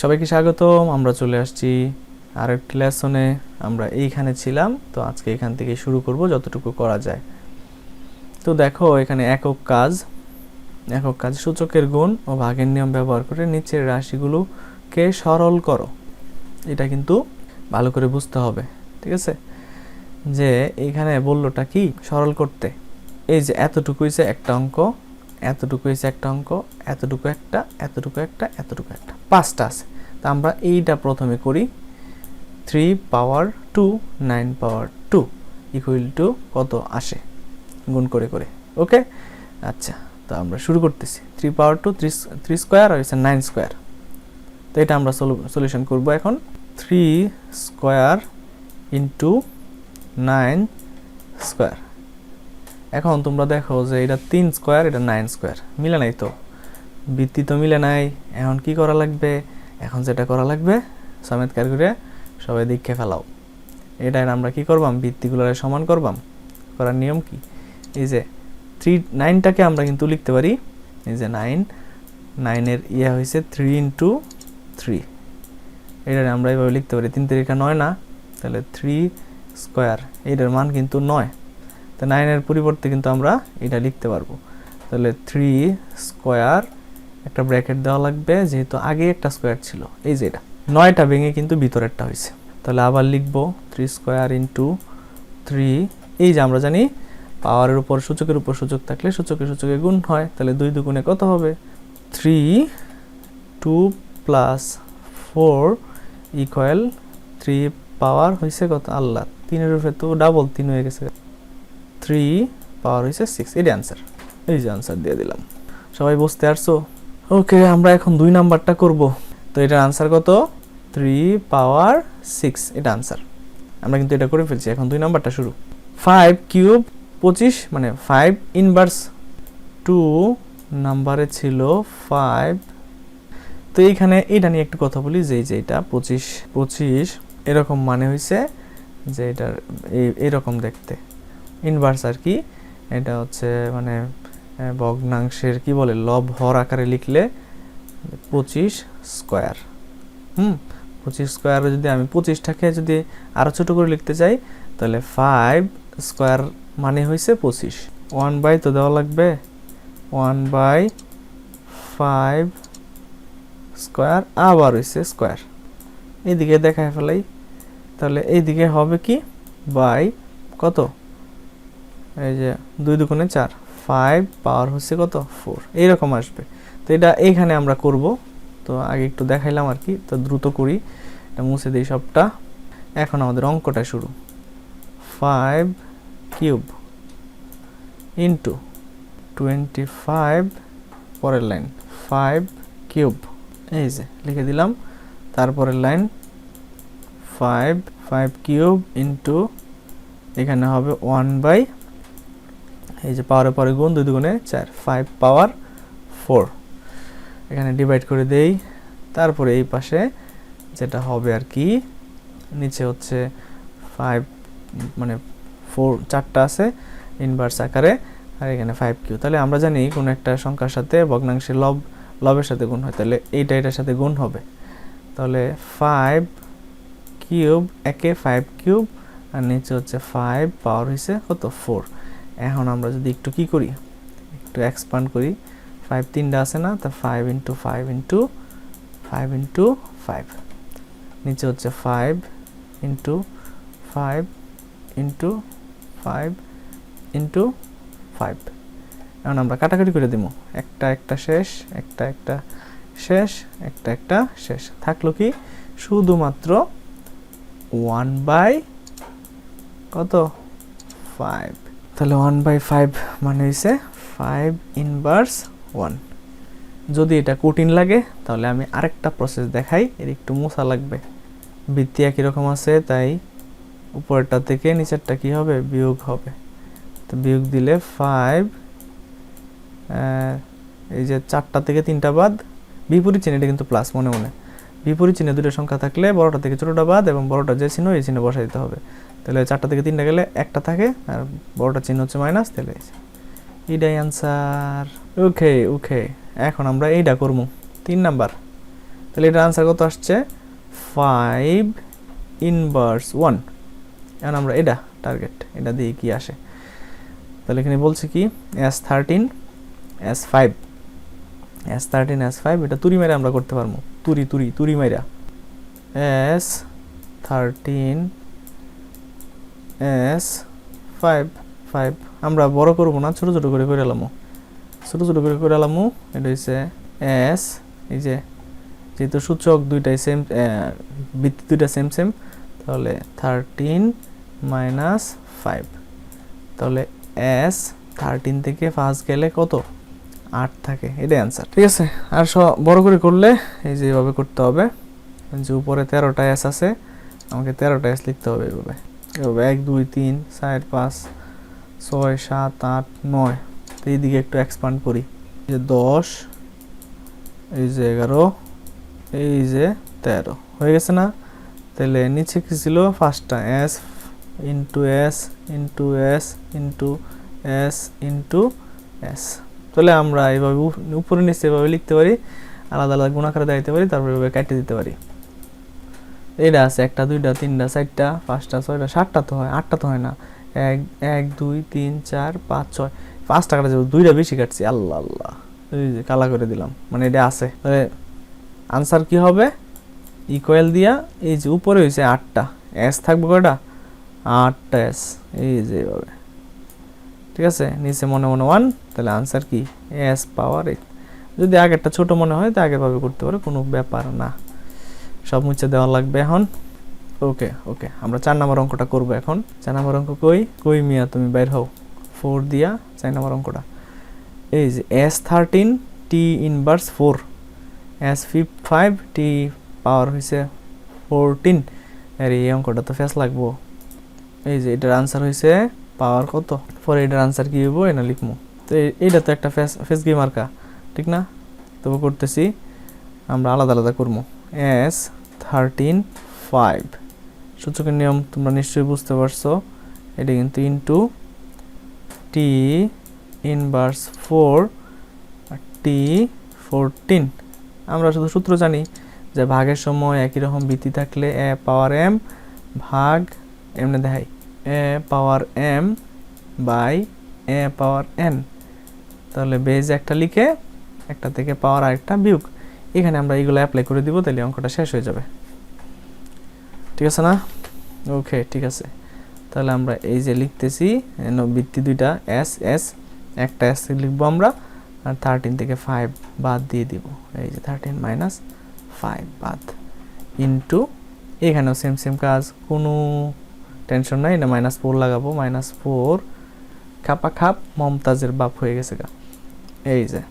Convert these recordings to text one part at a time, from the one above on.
সবাইকে স্বাগতম, আমরা চলে আসছি আর একটি লেসনে আমরা এইখানে ছিলাম, তো আজকে এখান থেকে শুরু করব যতটুকু করা যায়। তো দেখো, এখানে একক কাজ। একক কাজ সূচকের গুণ ও ভাগের নিয়ম ব্যবহার করে নিচের রাশিগুলোকে সরল করো। এটা কিন্তু ভালো করে বুঝতে হবে, ঠিক আছে? যে এইখানে বললোটা কি? সরল করতে। এই যে এতটুকুই যে একটা অঙ্ক এতটুকু হয়েছে একটা অঙ্ক, এতটুকু একটা এতটুকু একটা এতটুকু একটা। পাঁচটা আছে। তা আমরা এইটা প্রথমে করি। Three power two nine power two equal to কত আসে? গুণ করে করে। ওকে আচ্ছা তো আমরা শুরু করতেছি। Three power two three three square আর হচ্ছে নাইন স্কোয়ার তো এটা আমরা সলিউশন করব এখন। Three square into nine square এখন তোমরা দেখো যে এটা তিন স্কোয়ার এটা নাইন স্কোয়ার মিলে নাই তো। বৃত্তি তো মিলে নাই। এখন কি করা লাগবে? এখন যেটা করা লাগবে সমেতকার করে সবাই দেখে ফেলাও। এটা আমরা কি করবাম? বৃত্তিগুলোর সমান করবাম? করার নিয়ম কি? এই যে থ্রি নাইনটাকে আমরা কিন্তু লিখতে পারি। এই যে নাইন নাইনের ইয়ে হয়েছে থ্রি ইন্টু থ্রি এটা আমরা এইভাবে লিখতে পারি। তিন তারিখা নয় না? তাহলে থ্রি স্কোয়ার এইটার মান কিন্তু নয়। তো নাইনের পরিবর্তে কিন্তু আমরা এটা লিখতে পারব। তাহলে থ্রি স্কোয়ার একটা ব্র্যাকেট দেওয়া লাগবে, যেহেতু আগে একটা স্কোয়ার ছিল। এই যে এটা, নয়টা ভেঙে কিন্তু ভিতরেরটা হয়েছে। তাহলে আবার লিখব থ্রি স্কোয়ার ইন্টু থ্রি এই যে আমরা জানি পাওয়ারের উপর, সূচকের উপর সূচক থাকলে সূচকে সূচকে গুণ হয়। তাহলে দুই দুগুণে কত হবে? Three two plus four equal three power হয়েছে কত? আল্লাহ, তিনের উপরে তো ডাবল তিন হয়ে গেছে। থ্রি পাওয়ার হয়েছে সিক্স এটি আনসার এই যে আনসার দিয়ে দিলাম। সবাই বুঝতে পারছ? ওকে আমরা এখন দুই নাম্বারটা করব। তো এটার আনসার কত? থ্রি পাওয়ার সিক্স এটা আনসার আমরা কিন্তু এটা করে ফেলছি। এখন দুই নাম্বারটা শুরু। ফাইভ কিউব পঁচিশ মানে ফাইভ ইনভার্স টু নাম্বারে ছিল ফাইভ তো এইখানে এটা নিয়ে একটু কথা বলি যে এই যে এটা পঁচিশ পঁচিশ, এরকম মানে হয়েছে যে এটার এরকম দেখতে। ইনভার্স আর কি, এটা হচ্ছে মানে ভগ্নাংশের কি বলে, লব হর আকারে লিখলে পঁচিশ স্কোয়ার হুম, পঁচিশ স্কোয়ারে যদি আমি পঁচিশটাকে যদি আরও ছোটো করে লিখতে চাই, তাহলে ফাইভ স্কোয়ার মানে হয়েছে পঁচিশ। ওয়ান বাই তো দেওয়া লাগবে ওয়ান বাই ফাইভ স্কোয়ার আবার হয়েছে স্কোয়ার এইদিকে দেখায় ফেলাই, তাহলে এইদিকে হবে কি? বাই কত? এই যে দুই দুগুণে চার ফাইভ পাওয়ার হচ্ছে কত? ফোর এইরকম আসবে। তো এটা এইখানে আমরা করব। তো আগে একটু দেখাইলাম আর কি। তো দ্রুত করি। এটা মুছে দিই সবটা। এখন আমাদের অঙ্কটা শুরু। Five cube into twenty five পরের লাইন ফাইভ কিউব এই যে লিখে দিলাম। তারপরের line five five cube into এখানে হবে ওয়ান বাই এই যে পাওয়ারের পরে গুণ, দুই দুগুণে চার ফাইভ পাওয়ার ফোর এখানে ডিভাইড করে দেই। তারপরে এই পাশে যেটা হবে আর কি, নিচে হচ্ছে ফাইভ মানে ফোর চারটা আছে ইনভার্স আকারে, আর এখানে ফাইভ কিউ তাহলে আমরা জানি কোনো একটা সংখ্যার সাথে ভগ্নাংশের লব, লবের সাথে গুণ হয়, তাহলে এইটা এটার সাথে গুণ হবে। তাহলে ফাইভ কিউব একে ফাইভ কিউব আর নিচে হচ্ছে ফাইভ পাওয়ার হয়েছে কত? ফোর এখন আমরা যদি একটু কি করি? একটু এক্সপান্ড করি। ফাইভ তিনটা আছে না? তা five into five into five into five নিচে হচ্ছে five into five into five into five এখন আমরা কাটাকাটি করে দিব। একটা একটা শেষ, একটা একটা শেষ, একটা একটা শেষ। থাকল কি? শুধুমাত্র ওয়ান বাই কত? ফাইভ তাহলে ওয়ান বাই ফাইভ মানে হয়েছে ফাইভ ইনভার্স ওয়ান যদি এটা কঠিন লাগে, তাহলে আমি আরেকটা প্রসেস দেখাই, এর একটু মোছা লাগবে। বৃত্তি একই রকম আছে, তাই উপরটা থেকে নিচেরটা কি হবে? বিয়োগ হবে। তো বিয়োগ দিলে ফাইভ এই যে চারটা থেকে তিনটা বাদ, বিপরীত চিহ্ন এটা কিন্তু প্লাস মনে মনে। বিপরীত চিহ্নে দুটো সংখ্যা থাকলে বড়টা থেকে ছোটোটা বাদ এবং বড়টা যে চিহ্ন, এই চিহ্ন বসাই দিতে হবে। তাহলে চারটা থেকে তিনটা গেলে একটা থাকে আর বড়টা চিহ্ন হচ্ছে মাইনাস তাহলে। এইটাই অ্যান্সার ওকে ওকে এখন আমরা এইটা করব। তিন নাম্বার। তাহলে এটার আনসার কত আসছে? ফাইভ ইনভার্স ওয়ান এখন আমরা এটা টার্গেট এটা দিয়ে কি আসে? তাহলে এখানে বলছে কি? S thirteen S five S thirteen S five এটা তুরি মেরে আমরা করতে পারব। তুরি তুরি তুরি মেরা S thirteen S five five আমরা বড় করব না, ছোট ছোট করে করে এলামো ছোট ছোট করে করে এলামো এটা হচ্ছে এস এই যে যেহেতু সূচক দুইটাই সেম বৃত্তি দুইটা সেম সেম তাহলে থার্টিন মাইনাস ফাইভ তাহলে এস থার্টিন থেকে ফার্স্ট গেলে কত? আট থাকে, এটাই অ্যান্সার ঠিক আছে? আর সব বড় করে করলে এই যে এভাবে করতে হবে, যে উপরে তেরোটা এস আছে, আমাকে তেরোটা এস লিখতে হবে এভাবে এভাবে এক, দুই, তিন, চার, পাঁচ, ছয়, সাত, আট, নয়। তো এইদিকে একটু এক্সপান্ড করি। যে দশ, এই যে এগারো, এই যে তেরো। হয়ে গেছে না? তাহলে নিচে কি ছিল? ফার্স্টটা S into S into S into S into S তাহলে আমরা এইভাবে উপ- উপরে নিচে এভাবে লিখতে পারি, আলাদা আলাদা গুণাকারে দিতে পারি, তারপরে এভাবে কেটে দিতে পারি। এটা আছে একটা দুইটা তিনটা চারটা পাঁচটা ছয়টা সাতটা তো হয়, আটটা তো হয় না। এক এক, দুই, তিন, চার, পাঁচ, ছয়। পাঁচটা কাটা যাবে দুইটা বেশি কাটছি, আল্লাহ আল্লাহ। এই যে কালা করে দিলাম মানে এটা আছে। তাহলে আনসার কি হবে? ইকুয়াল দিয়া, এই যে উপরে হয়েছে আটটা। এস থাকবে কয়টা আটটা এস এই যে এইভাবে। ঠিক আছে? নিচে মনে মনে ওয়ান তাহলে আনসার কি? এস পাওয়ার এইট যদি আগেরটা ছোট মনে হয়, তো আগের ভাবে করতে পারে, কোনো ব্যাপার না। সব মুছে দেওয়া লাগবে এখন। ওকে ওকে আমরা চার নম্বর অঙ্কটা করব এখন। চার নম্বর অঙ্ক কই? কই মিয়া, তুমি বাইর হও। ফোর দিয়া চার নম্বর অঙ্কটা। এই যে S thirteen T inverse four S ফিফ ফাইভ টি পাওয়ার হয়েছে ফোরটিন আর, এই অঙ্কটা তো ফেস লাগবো। এই যে এটার আনসার হয়েছে পাওয়ার কত? পরে এটার আনসার কি হইব? এটা লিখব তো এইটা তো একটা ফেস ফেস গেম মার্কা ঠিক না? তবু করতেছি, আমরা আলাদা আলাদা করব এস থার্টিন ফাইভ সূচকের নিয়ম তোমরা নিশ্চয়ই বুঝতে পারছ। এটা কিন্তু into T inverse four T fourteen আমরা শুধু সূত্র জানি যে ভাগের সময় একই রকম বৃত্তি থাকলে এ পাওয়ার এম ভাগ এমনি দেখাই। A power M by A power N. তাহলে বেজ একটা লিখে একটা থেকে পাওয়ার আরেকটা বিয়োগ। এখানে আমরা এইগুলো অ্যাপ্লাই করে দিব, তাহলে অঙ্কটা শেষ হয়ে যাবে। ঠিক আছে না? ওকে ঠিক আছে। তাহলে আমরা এই যে লিখতেছি বৃত্তি দুইটা এস এস একটা এস লিখব আমরা, আর থার্টিন থেকে ফাইভ বাদ দিয়ে দিব। এই যে থার্টিন মাইনাস ফাইভ বাদ। ইন্টু এখানেও সেম সেম কাজ। কোনো টেনশন নাই, না মাইনাস ফোর লাগাবো মাইনাস ফোর খাপা খাপ, মমতাজের বাপ হয়ে গেছে গা। এই যে,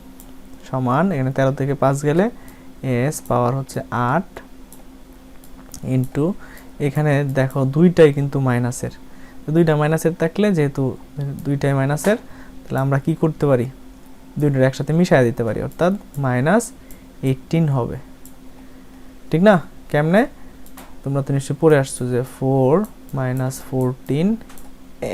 সমান, এখানে তেরো থেকে পাঁচ গেলে এস পাওয়ার হচ্ছে আট ইন্টু এখানে দেখো দুইটাই কিন্তু মাইনাসের দুইটা মাইনাসের থাকলে যেহেতু দুইটাই মাইনাসের তাহলে আমরা কি করতে পারি? দুইটার একসাথে মিশাই দিতে পারি, অর্থাৎ মাইনাস এইটিন হবে। ঠিক না? কেমনে? তোমরা তো নিশ্চয়ই পড়ে আসছো যে ফোর মাইনাস ফোরটিন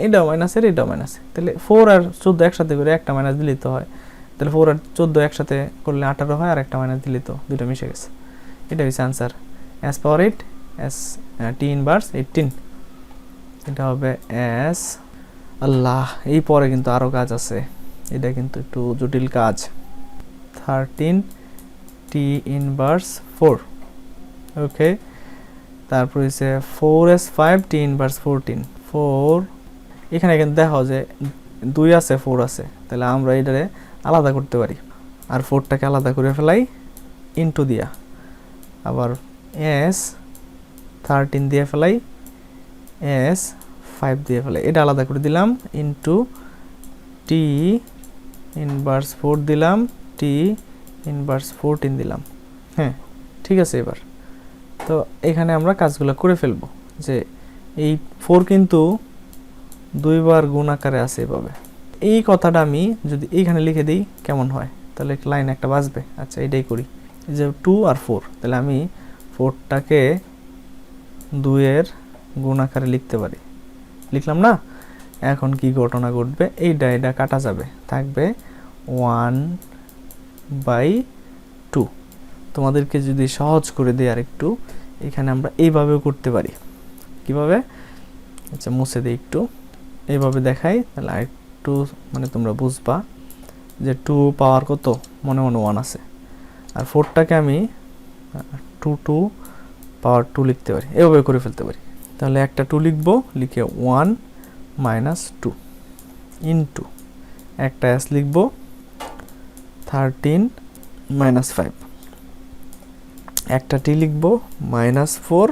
এটাও মাইনাসের এটাও মাইনাসের তাহলে ফোর আর চোদ্দ একসাথে করে একটা মাইনাস দিলেই তো হয়। তাহলে ফোর আর চোদ্দ একসাথে করলে আঠারো হয় আর একটা মাইনাস দিলেই তো দুটো মিশে গেছে। এটা হচ্ছে answer S power eight S T inverse eighteen এটা হবে এস আল্লাহ, এই পরে কিন্তু আরও কাজ আছে। এটা কিন্তু একটু জটিল কাজ। Thirteen T inverse four okay তারপর হচ্ছে four S five T inverse fourteen four এখানে কিন্তু দেখো যে দুই আছে ফোর আছে। তাহলে আমরা এটারে আলাদা করতে পারি। আর ফোরটাকে আলাদা করে ফেলাই ইন্টু দিয়া। আবার এস থার্টিন দিয়ে ফেলাই এস ফাইভ দিয়ে ফেলাই। এটা আলাদা করে দিলাম ইন্টু টি ইনভার্স ফোর দিলাম টি ইনভার্স ফোরটিন দিলাম। হ্যাঁ ঠিক আছে এবার। তো এখানে আমরা কাজগুলো করে ফেলব। যে এই ফোর কিন্তু দুইবার গুণ আকারে আছে এভাবে। এই কথাটা আমি যদি এইখানে লিখে দিই, কেমন হয়? তাহলে লাইন একটা বাজবে। আচ্ছা এটাই করি। এই যে টু আর ফোর তাহলে আমি ফোরটাকে দুইয়ের গুণ আকারে লিখতে পারি। লিখলাম না? এখন কি ঘটনা ঘটবে? এইটা এটা কাটা যাবে। থাকবে ওয়ান বাই টু তোমাদেরকে যদি সহজ করে দিই আর একটু এখানে আমরা এইভাবেও করতে পারি। কীভাবে? আচ্ছা মুছে দিই একটু। এইভাবে দেখাই, তাহলে আর একটু মানে তোমরা বুঝবা যে টু পাওয়ার কত? মনে মনে ওয়ান আছে। আর ফোরটাকে আমি টু টু পাওয়ার টু লিখতে পারি। এভাবে করে ফেলতে পারি। তাহলে একটা টু লিখব, লিখে ওয়ান মাইনাস টু ইন্টু একটা এস লিখব থার্টিন মাইনাস ফাইভ একটা টি লিখব মাইনাস ফোর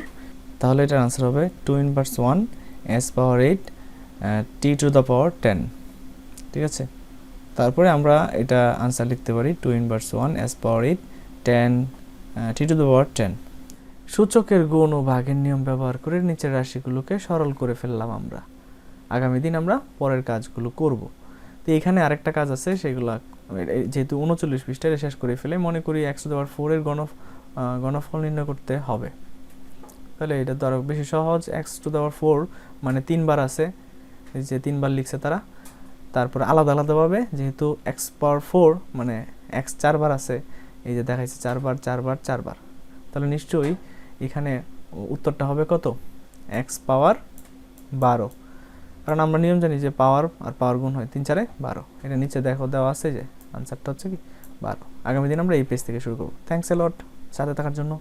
তাহলে এটার আনসার হবে two inverse one S power eight T two the power ten ঠিক আছে? তারপরে আমরা এটা আনসার লিখতে পারি two inverse one S power eight ten T two the power ten সূচকের গুণ ও ভাগের নিয়ম ব্যবহার করে নিচের রাশিগুলোকে সরল করে ফেললাম আমরা। আগামী দিন আমরা পরের কাজগুলো করব। তো এখানে আরেকটা কাজ আছে, সেগুলো যেহেতু উনচল্লিশ পৃষ্ঠায় শেষ করে ফেলে, মনে করি একশো দেওয়ার ফোরের গণ গণফল নির্ণয় করতে হবে। তাহলে এটা তো আরও বেশি সহজ। এক্স টু দেওয়ার ফোর মানে তিনবার আছে। এই যে তিনবার লিখছে তারা। তারপর আলাদা আলাদাভাবে যেহেতু এক্স পাওয়ার ফোর মানে এক্স চারবার আছে। এই যে দেখাইছে চারবার চারবার চারবার। তাহলে নিশ্চয়ই এখানে উত্তরটা হবে কত? এক্স পাওয়ার বারো। কারণ আমরা নিয়ম জানি যে পাওয়ার আর পাওয়ার গুণ হয় তিন চারে বারো। এটা নিচে দেখো দেওয়া আছে যে আনসারটা হচ্ছে কি? বারো। আগামী দিন আমরা এই পেজ থেকে শুরু করব। থ্যাংকস এ লট সাথে থাকার জন্য।